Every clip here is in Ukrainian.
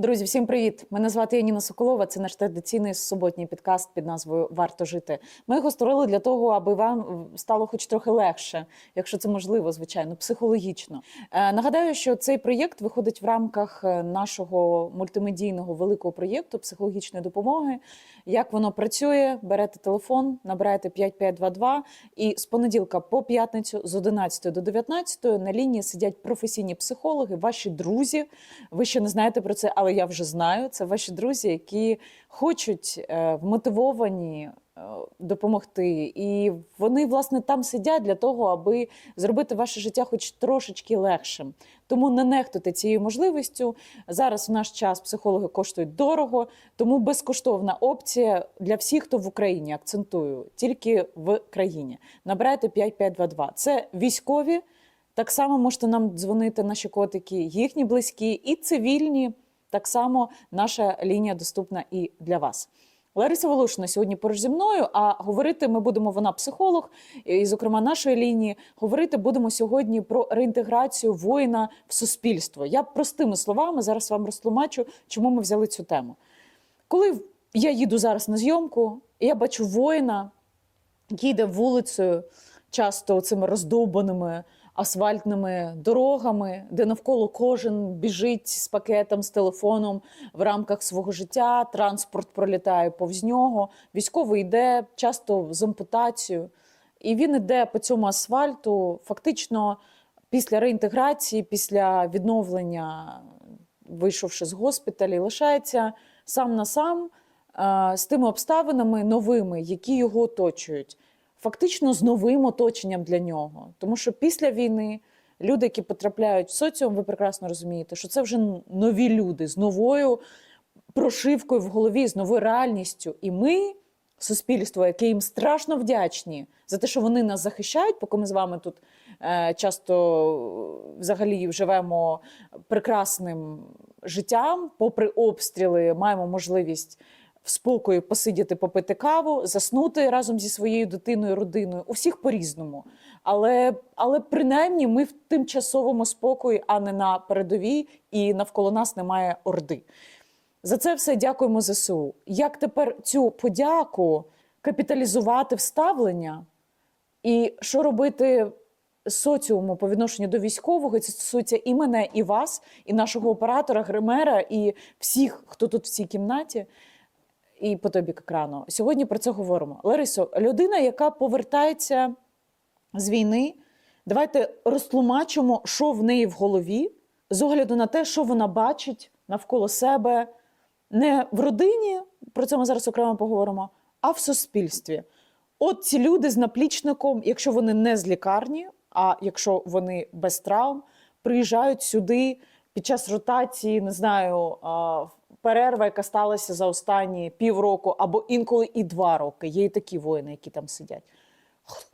Друзі, всім привіт! Мене звати Яніна Соколова. Це наш традиційний суботній підкаст під назвою Варто жити. Ми його створили для того, аби вам стало хоч трохи легше, якщо це можливо, звичайно, психологічно. Е, нагадаю, що цей проєкт виходить в рамках е, нашого мультимедійного великого проєкту психологічної допомоги. Як воно працює? Берете телефон, набираєте 5522 і з понеділка по п'ятницю з 11 до 19 на лінії сидять професійні психологи, ваші друзі. Ви ще не знаєте про це, але я вже знаю. Це ваші друзі, які хочуть е, вмотивовані е, допомогти. І вони, власне, там сидять для того, аби зробити ваше життя хоч трошечки легшим. Тому не нехтуйте цією можливістю. Зараз в наш час психологи коштують дорого, тому безкоштовна опція для всіх, хто в Україні акцентую, тільки в країні. Набирайте 5522. Це військові. Так само можете нам дзвонити наші котики, їхні близькі і цивільні. Так само наша лінія доступна і для вас. Лариса Волошина сьогодні поруч зі мною. А говорити ми будемо. Вона психолог, і, зокрема, нашої лінії. Говорити будемо сьогодні про реінтеграцію воїна в суспільство. Я простими словами зараз вам розтлумачу, чому ми взяли цю тему. Коли я їду зараз на зйомку, і я бачу воїна, який йде вулицею, часто цими роздовбаними асфальтними дорогами, де навколо кожен біжить з пакетом, з телефоном в рамках свого життя, транспорт пролітає повз нього, військовий йде часто з ампутацією. І він йде по цьому асфальту, фактично після реінтеграції, після відновлення, вийшовши з госпіталі, лишається сам на сам е, з тими обставинами новими, які його оточують фактично з новим оточенням для нього. Тому що після війни люди, які потрапляють в соціум, ви прекрасно розумієте, що це вже нові люди з новою прошивкою в голові, з новою реальністю. І ми, суспільство, яке їм страшно вдячні за те, що вони нас захищають, поки ми з вами тут е, часто взагалі живемо прекрасним життям, попри обстріли, маємо можливість в спокої посидіти, попити каву, заснути разом зі своєю дитиною, родиною. У всіх по-різному. Але але принаймні ми в тимчасовому спокої, а не на передовій, і навколо нас немає орди. За це все дякуємо ЗСУ. Як тепер цю подяку капіталізувати вставлення? І що робити соціуму по відношенню до військового? Це стосується і мене, і вас, і нашого оператора, гримера, і всіх, хто тут в цій кімнаті і по тобі екрану. Сьогодні про це говоримо. Ларисо, людина, яка повертається з війни, давайте розтлумачимо, що в неї в голові, з огляду на те, що вона бачить навколо себе, не в родині, про це ми зараз окремо поговоримо, а в суспільстві. От ці люди з наплічником, якщо вони не з лікарні, а якщо вони без травм, приїжджають сюди під час ротації, не знаю, перерва, яка сталася за останні півроку або інколи і два роки. Є і такі воїни, які там сидять.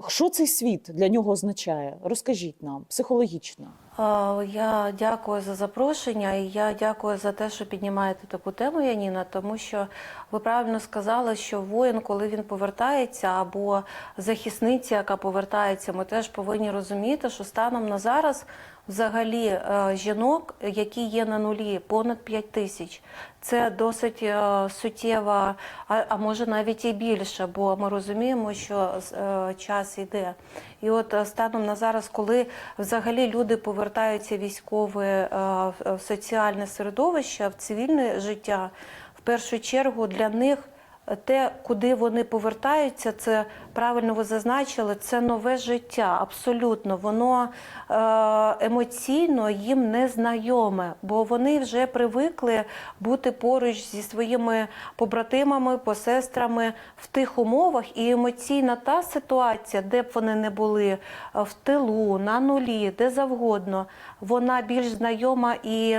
Що цей світ для нього означає? Розкажіть нам психологічно. Я дякую за запрошення і я дякую за те, що піднімаєте таку тему, Яніна, тому що ви правильно сказали, що воїн, коли він повертається, або захисниця, яка повертається, ми теж повинні розуміти, що станом на зараз взагалі е, жінок, які є на нулі, понад 5 тисяч. Це досить е, суттєва, а може навіть і більше, бо ми розуміємо, що е, час йде. І от станом на зараз, коли взагалі люди повертаються військове в соціальне середовище, в цивільне життя, в першу чергу для них те, куди вони повертаються, це правильно ви зазначили, це нове життя. Абсолютно, воно е, емоційно їм не знайоме, бо вони вже привикли бути поруч зі своїми побратимами, посестрами в тих умовах, і емоційна та ситуація, де б вони не були е, в тилу, на нулі, де завгодно, вона більш знайома і.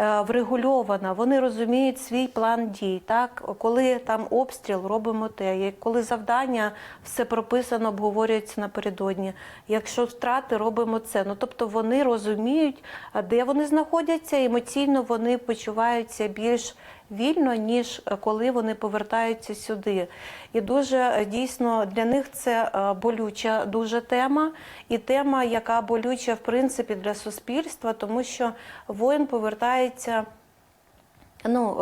Е, врегульована, вони розуміють свій план дій. Так, коли там обстріл, робимо те. Коли завдання все прописано, обговорюється напередодні. Якщо втрати, робимо це. Ну тобто вони розуміють, де вони знаходяться, емоційно вони почуваються більш вільно, ніж е, коли вони повертаються сюди. І дуже е, дійсно для них це е, болюча дуже тема, і тема, яка болюча в принципі для суспільства, тому що воїн повертається. ну,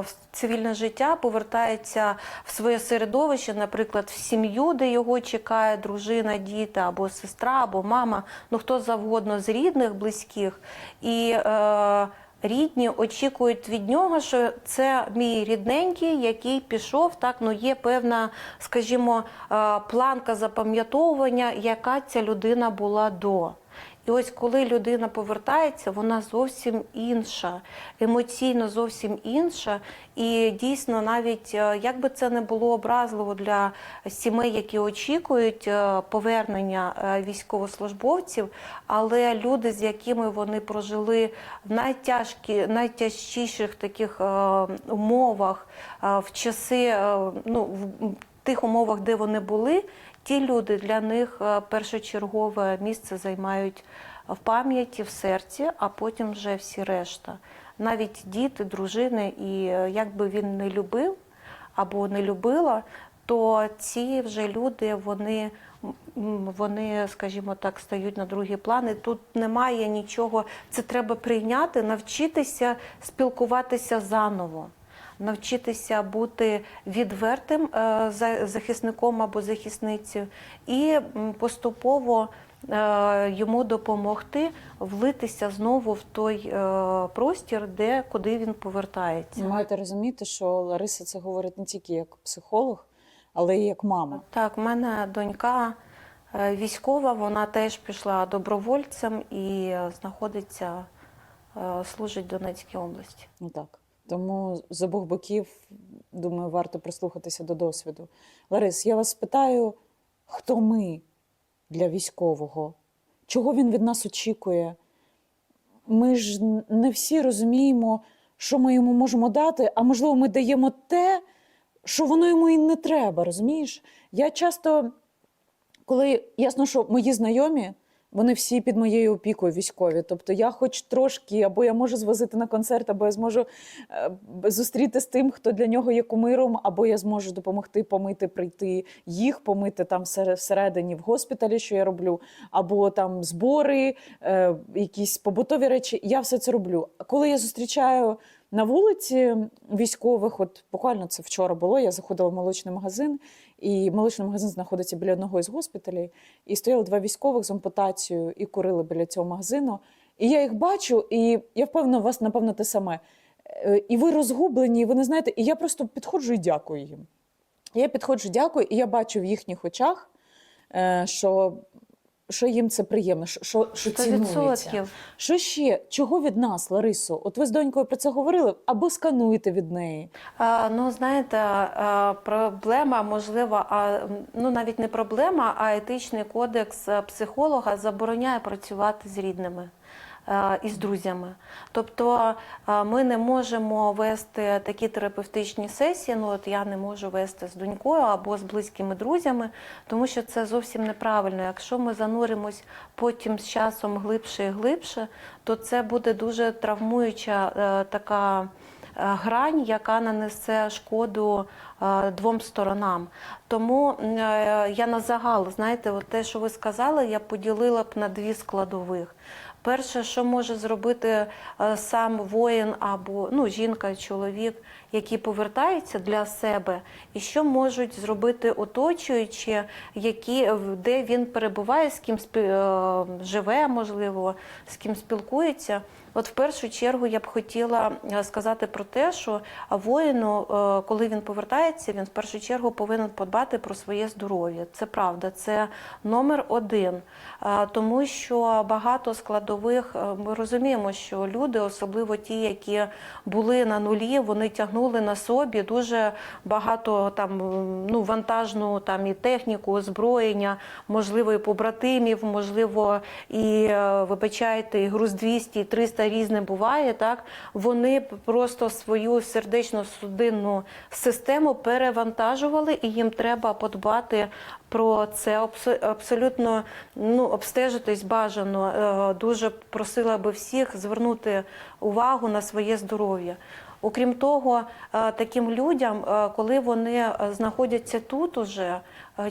в цивільне життя, повертається в своє середовище, наприклад, в сім'ю, де його чекає дружина, діти, або сестра, або мама, ну хто завгодно з рідних, близьких. І е, рідні очікують від нього, що це мій рідненький, який пішов. Так, ну є певна, скажімо, е, планка запам'ятовування, яка ця людина була до. І ось коли людина повертається, вона зовсім інша, емоційно зовсім інша. І дійсно, навіть е, як би це не було образливо для сімей, які очікують е, повернення е, військовослужбовців, але люди, з якими вони прожили в найтяжкі, найтяжчіших таких умовах, в часи, ну, в тих умовах, де вони були, ті люди для них е, першочергове місце займають в пам'яті, в серці, а потім вже всі решта. Навіть діти, дружини, і е, як би він не любив або не любила, то ці вже люди, вони, вони, скажімо так, стають на другі плани. Тут немає нічого, це треба прийняти, навчитися спілкуватися заново навчитися бути відвертим е, за- захисником або захисницею, і поступово е, йому допомогти влитися знову в той е, простір, де куди він повертається. Ви маєте розуміти, що Лариса це говорить не тільки як психолог, але й як мама. Так, в мене донька військова, вона теж пішла добровольцем і знаходиться, служить в Донецькій області. Ну так. Тому з обох боків, думаю, варто прислухатися до досвіду. Ларис, я вас спитаю, хто ми для військового? Чого він від нас очікує? Ми ж не всі розуміємо, що ми йому можемо дати, а можливо, ми даємо те, що воно йому і не треба, розумієш? Я часто, коли ясно, що мої знайомі, вони всі під моєю опікою військові. Тобто я хоч трошки, або я можу звозити на концерт, або я зможу е, зустріти з тим, хто для нього є кумиром, або я зможу допомогти помити, прийти їх, помити там всер- всередині в госпіталі, що я роблю, або там збори, е, якісь побутові речі. Я все це роблю. Коли я зустрічаю на вулиці військових, от буквально це вчора було, я заходила в молочний магазин, і молочний магазин знаходиться біля одного із госпіталів. І стояли два військових з ампутацією і курили біля цього магазину. І я їх бачу, і я впевнена, у вас, напевно, те саме. Е, І ви розгублені, і ви не знаєте, і я просто підходжу і дякую їм. Я підходжу, дякую, і я бачу в їхніх очах, е, що, що їм це приємно, що, що, цінується. Що ще? Чого від нас, Ларисо? От ви з донькою про це говорили, або скануєте від неї. А, Ну, знаєте, а, проблема, можливо, а ну навіть не проблема, а етичний кодекс психолога забороняє працювати з рідними. Е, І з друзями, тобто е, ми не можемо вести такі терапевтичні сесії. Ну от я не можу вести з донькою або з близькими друзями, тому що це зовсім неправильно. Якщо ми зануримось потім з часом глибше і глибше, то це буде дуже травмуюча е, така грань, яка нанесе шкоду двом сторонам. Тому я на загал, знаєте, от те, що ви сказали, я поділила б на дві складових. Перше, що може зробити е, сам воїн або ну, жінка, чоловік, які повертаються для себе, і що можуть зробити оточуючі, які, де він перебуває, з ким е, живе, можливо, з ким спілкується. От в першу чергу я б хотіла е, сказати про те, що воїну, е, коли він повертається, він в першу чергу повинен подбати про своє здоров'я. Це правда, це номер один. Тому що багато складових е, ми розуміємо, що люди, особливо ті, які були на нулі, вони тягнули на собі дуже багато там ну вантажну там і техніку, озброєння, можливо, і побратимів, можливо, і вибачайте, і груз 200, і 300 різне буває. Так вони просто свою сердечно-судинну систему перевантажували, і їм треба подбати про це абсолютно ну, обстежитись бажано. Е, Дуже просила би всіх звернути увагу на своє здоров'я. Окрім того, е, таким людям, е, коли вони знаходяться тут уже,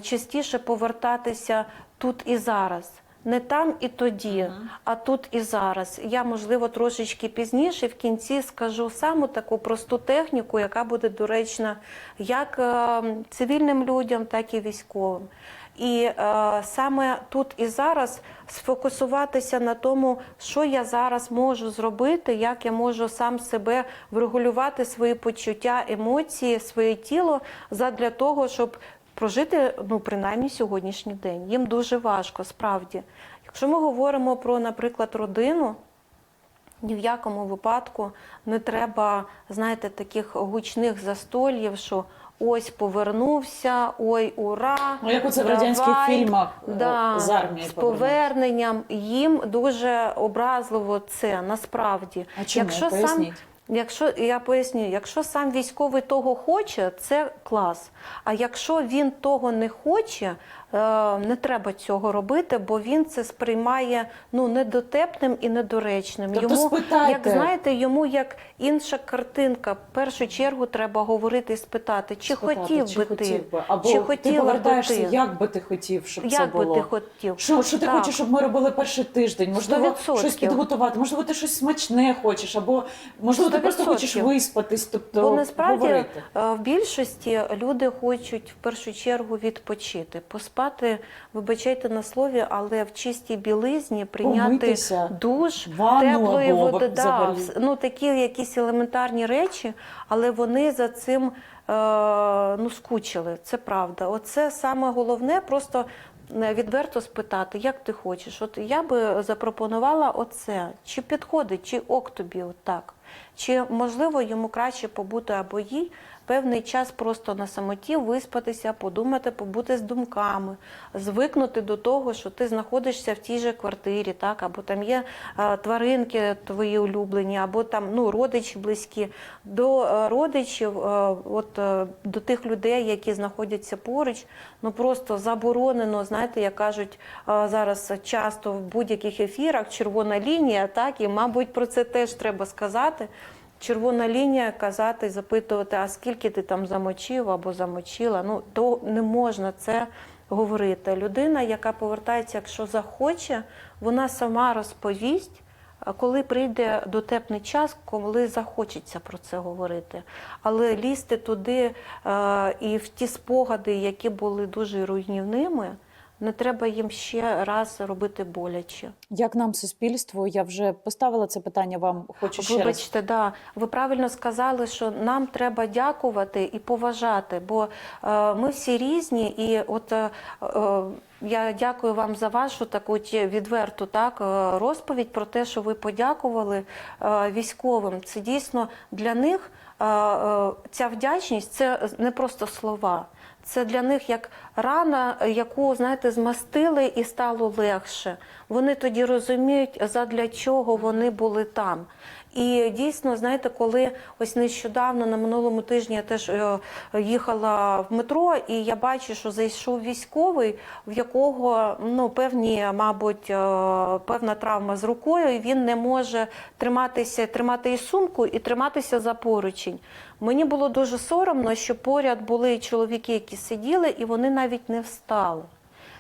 частіше повертатися тут і зараз. Не там і тоді, а тут і зараз. Я, можливо, трошечки пізніше в кінці скажу саму таку просту техніку, яка буде доречна як е, цивільним людям, так і військовим. І е, саме тут і зараз сфокусуватися на тому, що я зараз можу зробити, як я можу сам себе врегулювати свої почуття, емоції, своє тіло задля того, щоб прожити ну, принаймні сьогоднішній день. Їм дуже важко, справді. Якщо ми говоримо про, наприклад, родину, ні в якому випадку не треба, знаєте, таких гучних застольїв, що ось повернувся, ой, ура! Ну, як оце в радянських фільмах Да, з армії з поверненням. Їм дуже образливо це насправді. А чому? Якщо сам, Поясніть. Якщо я поясню, якщо сам військовий того хоче, це клас. А якщо він того не хоче, не треба цього робити, бо він це сприймає ну недотепним і недоречним. Тобто йому спитайте. як знаєте, йому як інша картинка. В першу чергу треба говорити і спитати, чи Спитати, хотів чи би ти, хотів би. Або чи ти хотіла би ти. як би ти хотів, щоб це Як би ти хотів? Що, що ти Так. хочеш, щоб ми робили перший тиждень? Можливо, 100%. щось підготувати, можливо, ти щось смачне хочеш, або можливо, ти просто хочеш виспатись, тобто Бо насправді говорити. е, в більшості люди хочуть в першу чергу відпочити, поспати, вибачайте на слові, але в чистій білизні прийняти Помитися, душ, ванну теплої або води. Да, взагалі. ну такі якісь елементарні речі, але вони за цим е, ну, скучили. Це правда. Оце саме головне, просто. е, Відверто спитати, як ти хочеш. От я би запропонувала оце. Чи підходить, чи ок тобі отак? Чи можливо йому краще побути або їй певний час просто на самоті виспатися, подумати, побути з думками, звикнути до того, що ти знаходишся в тій же квартирі, так, або там є е, тваринки твої улюблені, або там ну, родичі близькі. До е, родичів, е, от до тих людей, які знаходяться поруч, ну просто заборонено, знаєте, як кажуть зараз часто в будь-яких ефірах червона лінія, так, і, мабуть, про це теж треба сказати. Червона лінія казати, запитувати, а скільки ти там замочив або замочила. Ну то не можна це говорити. Людина, яка повертається, якщо захоче, вона сама розповість. Коли прийде дотепний час, коли захочеться про це говорити, але лізти туди е, і в ті спогади, які були дуже руйнівними, не треба їм ще раз робити боляче. Як нам суспільство? Я вже поставила це питання вам. Хочу ще раз. Да. ви правильно сказали, що нам треба дякувати і поважати, бо е, ми всі різні, і от е, е, я дякую вам за вашу таку відверту так е, розповідь про те, що ви подякували е, військовим. Це дійсно для них ця вдячність це не просто слова. Це для них як рана, яку знаєте, змастили і стало легше. Вони тоді розуміють, задля чого вони були там. І дійсно, знаєте, коли ось нещодавно на минулому тижні я теж е, їхала в метро, і я бачу, що зайшов військовий, в якого ну певні, мабуть, е, певна травма з рукою, і він не може триматися, тримати і сумку, і триматися за поручень. Мені було дуже соромно, що поряд були чоловіки, які сиділи, і вони навіть не встали.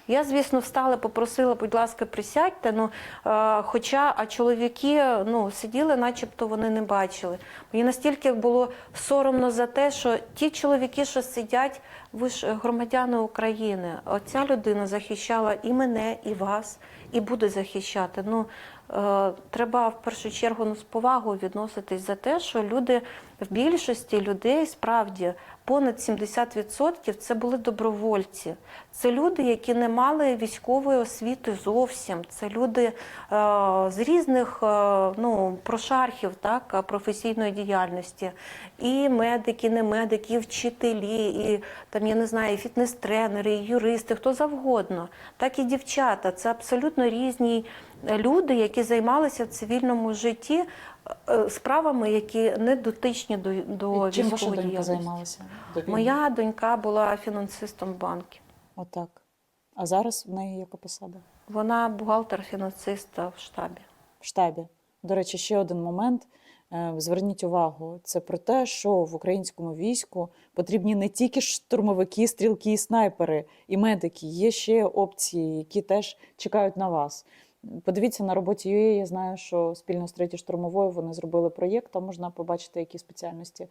Я, звісно, встала, попросила, будь ласка, присядьте. Ну, е, хоча а чоловіки ну, сиділи, начебто вони не бачили. Мені настільки було соромно за те, що ті чоловіки, що сидять, ви ж громадяни України. Оця людина захищала і мене, і вас, і буде захищати. Ну, е, треба в першу чергу ну, з повагою відноситись за те, що люди в більшості людей справді понад 70% це були добровольці. Це люди, які не мали військової освіти зовсім. Це люди е, з різних е, ну, прошархів так, професійної діяльності. І медики, не медики, і вчителі, і там, я не знаю, і фітнес-тренери, і юристи, хто завгодно, так і дівчата. Це абсолютно різні люди, які займалися в цивільному житті е, справами, які не дотичні до, до І Чим ваша донька займалася? до? Моя донька була фінансистом в банку. Отак. А зараз в неї яка посада? Вона бухгалтер-фінансист в штабі. В штабі. До речі, ще один момент. Е, Зверніть увагу, це про те, що в українському війську потрібні не тільки штурмовики, стрілки і снайпери і медики. Є ще опції, які теж чекають на вас. Подивіться на роботі UA, Я знаю, що спільно з третьою штурмовою вони зробили проєкт. Там можна побачити, які спеціальності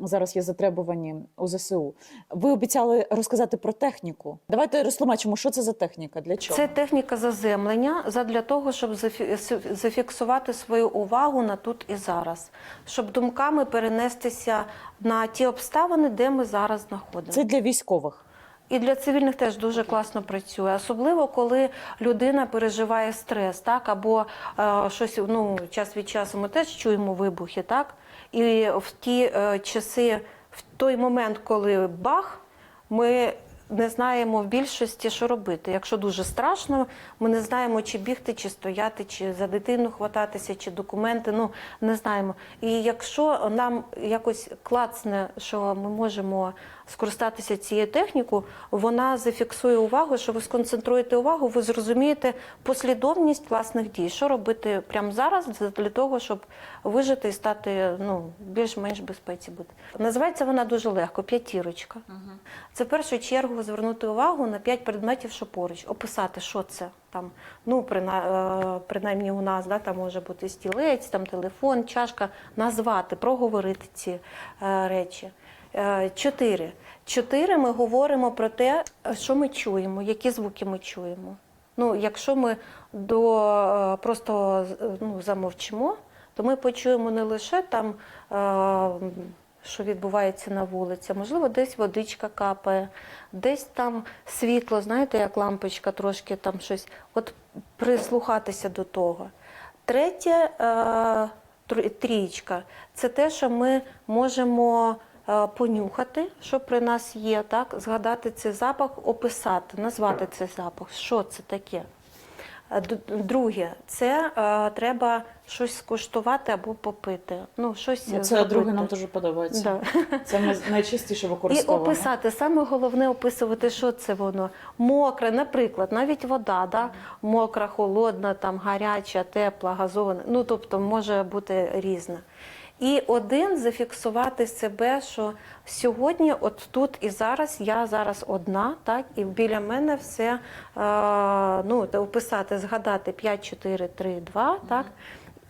зараз є затребувані у ЗСУ. Ви обіцяли розказати про техніку. Давайте розтлумачимо, що це за техніка, для чого. Це техніка заземлення задля того, щоб зафі- зафіксувати свою увагу на тут і зараз, щоб думками перенестися на ті обставини, де ми зараз знаходимося. Це для військових. І для цивільних теж дуже класно працює, особливо коли людина переживає стрес, так або е, щось ну час від часу ми теж чуємо вибухи, так і в ті е, часи, в той момент, коли бах, ми не знаємо в більшості, що робити. Якщо дуже страшно, ми не знаємо, чи бігти, чи стояти, чи за дитину хвататися, чи документи. Ну не знаємо. І якщо нам якось клацне, що ми можемо скористатися цією технікою, вона зафіксує увагу, що ви сконцентруєте увагу, ви зрозумієте послідовність власних дій, що робити прямо зараз для того, щоб вижити і стати ну більш-менш безпеці бути. Називається вона дуже легко п'ятірочка. Це в першу чергу звернути увагу на п'ять предметів, що поруч, описати, що це там. Ну, е, принаймні у нас да, там може бути стілець, там телефон, чашка, назвати, проговорити ці е, речі. Е, Чотири. Чотири ми говоримо про те, що ми чуємо, які звуки ми чуємо. Ну, якщо ми до е, просто ну, замовчимо, то ми почуємо не лише там, е, що відбувається на вулиці, можливо, десь водичка капає, десь там світло, знаєте, як лампочка трошки там щось. От прислухатися до того. Третє трієчка це те, що ми можемо понюхати, що при нас є, так, згадати цей запах, описати, назвати цей запах, що це таке. Е, Друге, це е, треба щось скуштувати або попити. Ну, щось Ну, Це зробити. друге нам дуже подобається. Да. Це ми найчастіше І описати, саме головне описувати, що це воно. Мокре, наприклад, навіть вода, да? мокра, холодна, там, гаряча, тепла, газована. Ну, тобто може бути різна. І один зафіксувати себе, що сьогодні, от тут і зараз, я зараз одна, так, і біля мене все е, ну, описати, згадати 5, 4, 3, 2, так.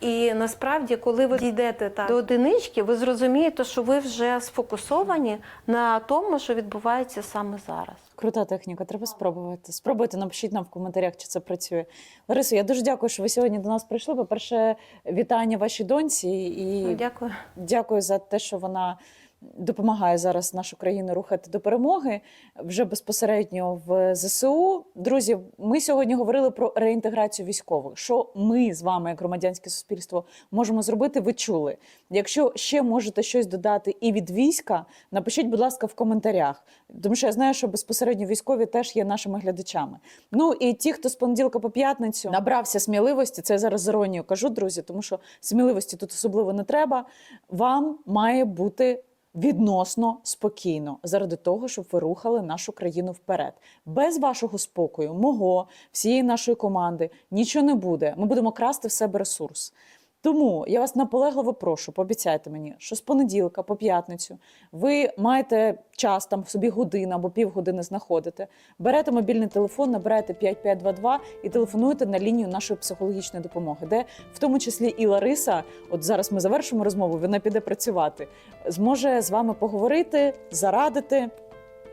І насправді, коли ви дійдете так, до одинички, ви зрозумієте, що ви вже сфокусовані на тому, що відбувається саме зараз. Крута техніка, треба спробувати. Спробуйте, напишіть нам в коментарях, чи це працює. Ларисо, я дуже дякую, що ви сьогодні до нас прийшли. По-перше, вітання вашій доньці і Дякую. дякую за те, що вона допомагає зараз нашу країну рухати до перемоги вже безпосередньо в ЗСУ. Друзі, ми сьогодні говорили про реінтеграцію військових. Що ми з вами, як громадянське суспільство, можемо зробити? Ви чули. Якщо ще можете щось додати і від війська, напишіть, будь ласка, в коментарях, тому що я знаю, що безпосередньо військові теж є нашими глядачами. Ну і ті, хто з понеділка по п'ятницю набрався сміливості, це я зараз з іронією кажу, друзі, тому що сміливості тут особливо не треба. Вам має бути відносно спокійно заради того, щоб ви рухали нашу країну вперед. Без вашого спокою, мого, всієї нашої команди нічого не буде. Ми будемо красти в себе ресурс. Тому я вас наполегливо прошу, пообіцяйте мені, що з понеділка по п'ятницю ви маєте час там собі годину або півгодини знаходите. Берете мобільний телефон, набираєте 5522 і телефонуєте на лінію нашої психологічної допомоги, де в тому числі і Лариса, от зараз ми завершимо розмову, вона піде працювати, зможе з вами поговорити, зарадити.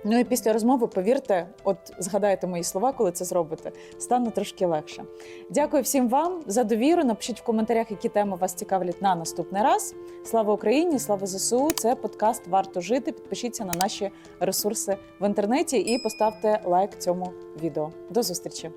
Ну і після розмови, повірте, от згадайте мої слова, коли це зробите, стане трошки легше. Дякую всім вам за довіру. Напишіть в коментарях, які теми вас цікавлять на наступний раз. Слава Україні! Слава ЗСУ! Це подкаст Варто жити. Підпишіться на наші ресурси в інтернеті і поставте лайк цьому відео. До зустрічі!